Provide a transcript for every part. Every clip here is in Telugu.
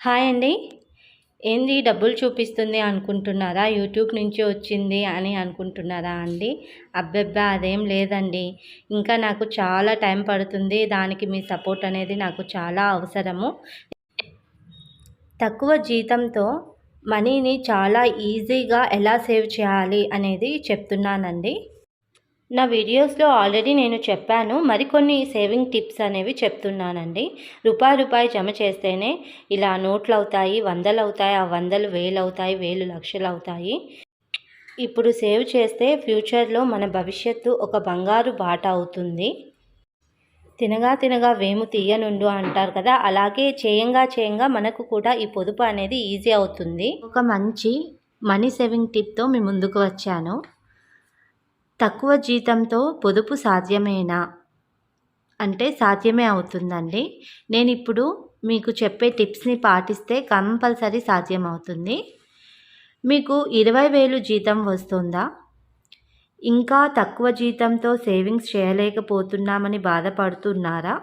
హాయ్ అండి. ఏంది డబ్బులు చూపిస్తుంది అనుకుంటున్నారా? యూట్యూబ్ నుంచి వచ్చింది అని అనుకుంటున్నారా అండి? అబ్బెబ్బా అదేం లేదండి. ఇంకా నాకు చాలా టైం పడుతుంది. దానికి మీ సపోర్ట్ అనేది నాకు చాలా అవసరము. తక్కువ జీతంతో మనీని చాలా ఈజీగా ఎలా సేవ్ చేయాలి అనేది చెప్తున్నానండి. నా వీడియోస్లో ఆల్రెడీ నేను చెప్పాను. మరికొన్ని సేవింగ్ టిప్స్ అనేవి చెప్తున్నానండి. రూపాయి రూపాయి జమ చేస్తేనే ఇలా నోట్లు అవుతాయి వందలు అవుతాయి ఆ వందలు వేలు అవుతాయి వేలు లక్షలు అవుతాయి ఇప్పుడు సేవ్ చేస్తే ఫ్యూచర్లో మన భవిష్యత్తు ఒక బంగారు బాట అవుతుంది. తినగా తినగా వేము తీయనుండు అంటారు కదా అలాగే చేయంగా చేయంగా మనకు కూడా ఈ పొదుపు అనేది ఈజీ అవుతుంది. ఒక మంచి మనీ సేవింగ్ టిప్తో మీ ముందుకు వచ్చాను. తక్కువ జీతంతో పొదుపు సాధ్యమేనా? అంటే సాధ్యమే అవుతుందండి. నేను ఇప్పుడు మీకు చెప్పే టిప్స్ని పాటిస్తే కంపల్సరీ సాధ్యం అవుతుంది మీకు ఇరవై వేలు జీతం వస్తుందా? ఇంకా తక్కువ జీతంతో సేవింగ్స్ చేయలేకపోతున్నామని బాధపడుతున్నారా?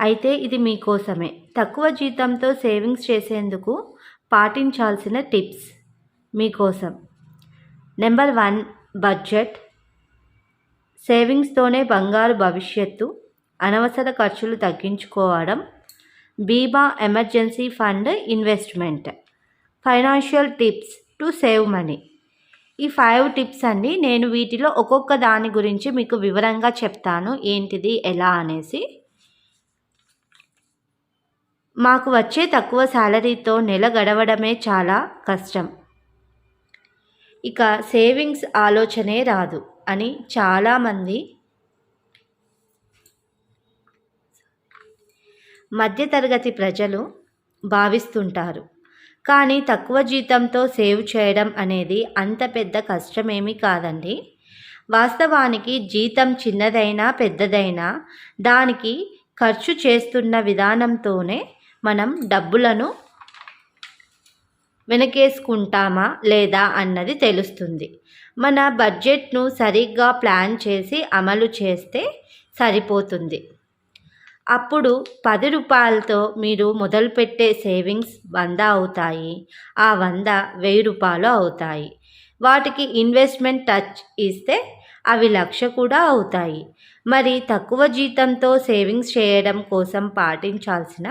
అయితే ఇది మీకోసమే. తక్కువ జీతంతో సేవింగ్స్ చేసేందుకు పాటించాల్సిన టిప్స్ మీకోసం. Number one budget. సేవింగ్స్తోనే బంగారు భవిష్యత్తు అనవసర ఖర్చులు తగ్గించుకోవడం. బీమా emergency fund investment. Financial tips to save money. ఈ ఫైవ్ టిప్స్ అండి. నేను వీటిలో ఒక్కొక్క దాని గురించి మీకు వివరంగా చెప్తాను. ఏంటిది ఎలా అనేసి. మాకు వచ్చే తక్కువ శాలరీతో నెల గడవడమే చాలా కష్టం. ఇక సేవింగ్స్ ఆలోచనే రాదు అని చాలామంది మధ్యతరగతి ప్రజలు భావిస్తుంటారు. కానీ తక్కువ జీతంతో సేవ్ చేయడం అనేది అంత పెద్ద కష్టమేమీ కాదండి. వాస్తవానికి జీతం చిన్నదైనా పెద్దదైనా దానికి ఖర్చు చేస్తున్న విధానంతోనే మనం డబ్బులను వెనకేసుకుంటామా లేదా అన్నది తెలుస్తుంది. మన బడ్జెట్ను సరిగ్గా ప్లాన్ చేసి అమలు చేస్తే సరిపోతుంది. అప్పుడు పది రూపాయలతో మీరు మొదలుపెట్టే సేవింగ్స్ వంద అవుతాయి. ఆ వంద వెయ్యి రూపాయలు అవుతాయి. వాటికి ఇన్వెస్ట్మెంట్ టచ్ ఇస్తే అవి లక్ష కూడా అవుతాయి. మరి తక్కువ జీతంతో సేవింగ్స్ చేయడం కోసం పాటించాల్సిన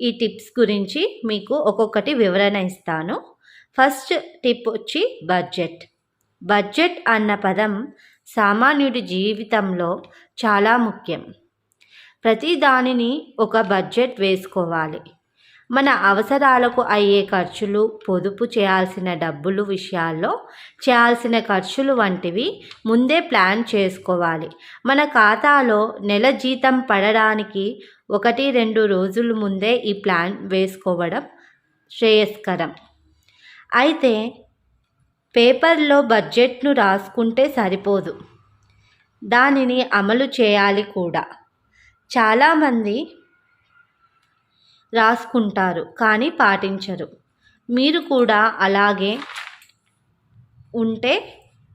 ఈ టిప్స్ గురించి మీకు ఒక్కొక్కటి వివరణ ఇస్తాను. ఫస్ట్ టిప్ వచ్చి బడ్జెట్. బడ్జెట్ అన్న పదం సామాన్యుడి జీవితంలో చాలా ముఖ్యం. ప్రతి దానిని ఒక బడ్జెట్ వేసుకోవాలి. మన అవసరాలకు అయ్యే ఖర్చులు పొదుపు చేయాల్సిన డబ్బులు విషయాల్లో చేయాల్సిన ఖర్చులు వంటివి ముందే ప్లాన్ చేసుకోవాలి. మన ఖాతాలో నెల జీతం పడడానికి ఒకటి రెండు రోజుల ముందే ఈ ప్లాన్ వేసుకోవడం శ్రేయస్కరం. అయితే పేపర్లో బడ్జెట్ను రాసుకుంటే సరిపోదు. దానిని అమలు చేయాలి కూడా. చాలామంది రాసుకుంటారు కానీ పాటించరు. మీరు కూడా అలాగే ఉంటే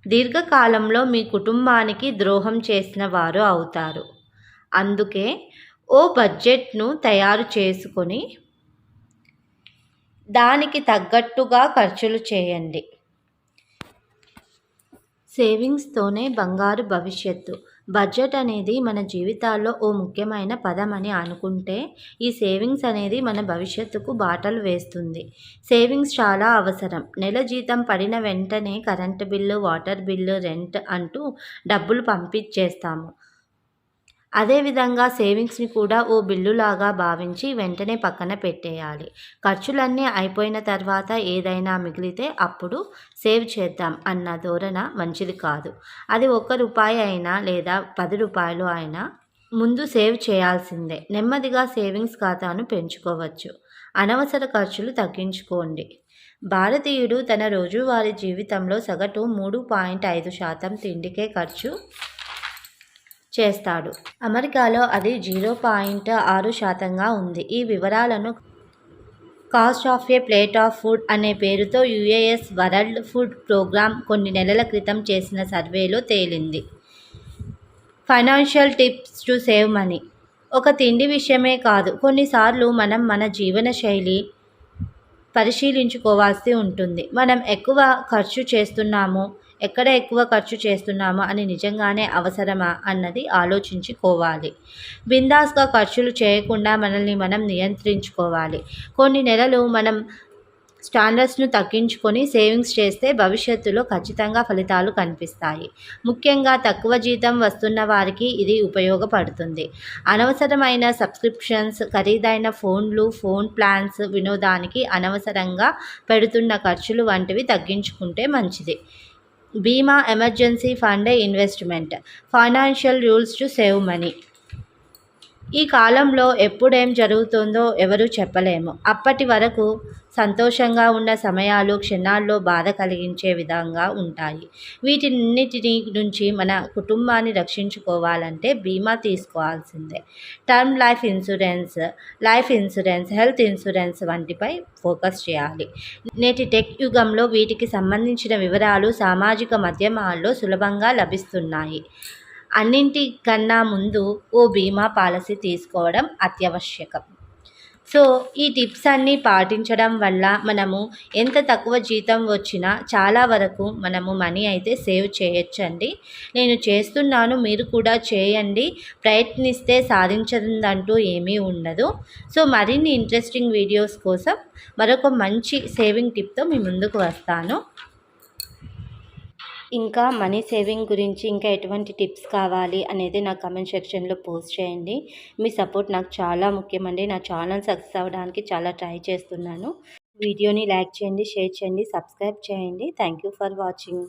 దీర్ఘకాలంలో మీ కుటుంబానికి ద్రోహం చేసిన వారు అవుతారు. అందుకే ఓ బడ్జెట్ను తయారు చేసుకొని దానికి తగ్గట్టుగా ఖర్చులు చేయండి. సేవింగ్స్తోనే బంగారు భవిష్యత్తు. బడ్జెట్ అనేది మన జీవితాల్లో ఓ ముఖ్యమైన పదం అని అనుకుంటే ఈ సేవింగ్స్ అనేది మన భవిష్యత్తుకు బాటలు వేస్తుంది. సేవింగ్స్ చాలా అవసరం. నెల జీతం పడిన వెంటనే current bill water bill rent అంటూ డబ్బులు పంపించేస్తాము అదేవిధంగా సేవింగ్స్ని కూడా ఓ బిల్లులాగా భావించి వెంటనే పక్కన పెట్టేయాలి. ఖర్చులన్నీ అయిపోయిన తర్వాత ఏదైనా మిగిలితే అప్పుడు సేవ్ చేద్దాం అన్న ధోరణ మంచిది కాదు. అది ఒక్క రూపాయి అయినా లేదా పది రూపాయలు అయినా ముందు సేవ్ చేయాల్సిందే. నెమ్మదిగా సేవింగ్స్ ఖాతాను పెంచుకోవచ్చు. అనవసర ఖర్చులు తగ్గించుకోండి. భారతీయుడు తన రోజువారీ జీవితంలో సగటు మూడు పాయింట్ ఐదు శాతం తిండికే ఖర్చు చేస్తాడు. అమెరికాలో అది జీరో పాయింట్ ఆరు శాతంగా ఉంది. ఈ వివరాలను cost of a plate of food అనే పేరుతో యుఏఎస్ వరల్డ్ ఫుడ్ ప్రోగ్రామ్ కొన్ని నెలల క్రితం చేసిన సర్వేలో తేలింది. Financial tips to save money. ఒక తిండి విషయమే కాదు కొన్నిసార్లు మనం మన జీవన శైలి పరిశీలించుకోవాల్సి ఉంటుంది. మనం ఎక్కువ ఖర్చు చేస్తున్నాము ఎక్కడ ఎక్కువ ఖర్చు చేస్తున్నామా అని నిజంగానే అవసరమా అన్నది ఆలోచించుకోవాలి. బిందాస్గా ఖర్చులు చేయకుండా మనల్ని మనం నియంత్రించుకోవాలి. కొన్ని నెలలు మనం స్టాండర్డ్స్ను తగ్గించుకొని సేవింగ్స్ చేస్తే భవిష్యత్తులో ఖచ్చితంగా ఫలితాలు కనిపిస్తాయి. ముఖ్యంగా తక్కువ జీతం వస్తున్న వారికి ఇది ఉపయోగపడుతుంది. అనవసరమైన సబ్స్క్రిప్షన్స్ ఖరీదైన ఫోన్లు ఫోన్ ప్లాన్స్ వినోదానికి అనవసరంగా పెడుతున్న ఖర్చులు వంటివి తగ్గించుకుంటే మంచిది. బీమా emergency fund investment? Financial rules to save money. ఈ కాలంలో ఎప్పుడేం జరుగుతుందో ఎవరు చెప్పలేము. అప్పటి వరకు సంతోషంగా ఉన్న సమయాలు క్షణాల్లో బాధ కలిగించే విధంగా ఉంటాయి. వీటిన్నిటి నుంచి మన కుటుంబాన్ని రక్షించుకోవాలంటే బీమా తీసుకోవాల్సిందే. Term life insurance life insurance health insurance వంటిపై focus చేయాలి. నేటి టెక్ యుగంలో వీటికి సంబంధించిన వివరాలు సామాజిక మాధ్యమాల్లో సులభంగా లభిస్తున్నాయి. అన్నింటికన్నా ముందు ఓ బీమా పాలసీ తీసుకోవడం అత్యవశ్యకం. సో ఈ టిప్స్ అన్నీ పాటించడం వల్ల మనము ఎంత తక్కువ జీతం వచ్చినా చాలా వరకు మనము మనీ అయితే సేవ్ చేయొచ్చండి. నేను చేస్తున్నాను మీరు కూడా చేయండి. ప్రయత్నిస్తే సాధించదంటూ ఏమీ ఉండదు. సో మరిన్ని ఇంట్రెస్టింగ్ వీడియోస్ కోసం మరొక మంచి సేవింగ్ టిప్తో మీ ముందుకు వస్తాను. ఇంకా మనీ సేవింగ్ గురించి ఇంకా ఎటువంటి టిప్స్ కావాలి అనేది నా కమెంట్ సెక్షన్లో పోస్ట్ చేయండి. మీ సపోర్ట్ నాకు చాలా ముఖ్యమండి. నా ఛానల్ సక్సెస్ అవ్వడానికి చాలా ట్రై చేస్తున్నాను. వీడియోని లైక్ చేయండి షేర్ చేయండి సబ్స్క్రైబ్ చేయండి. Thank you for watching.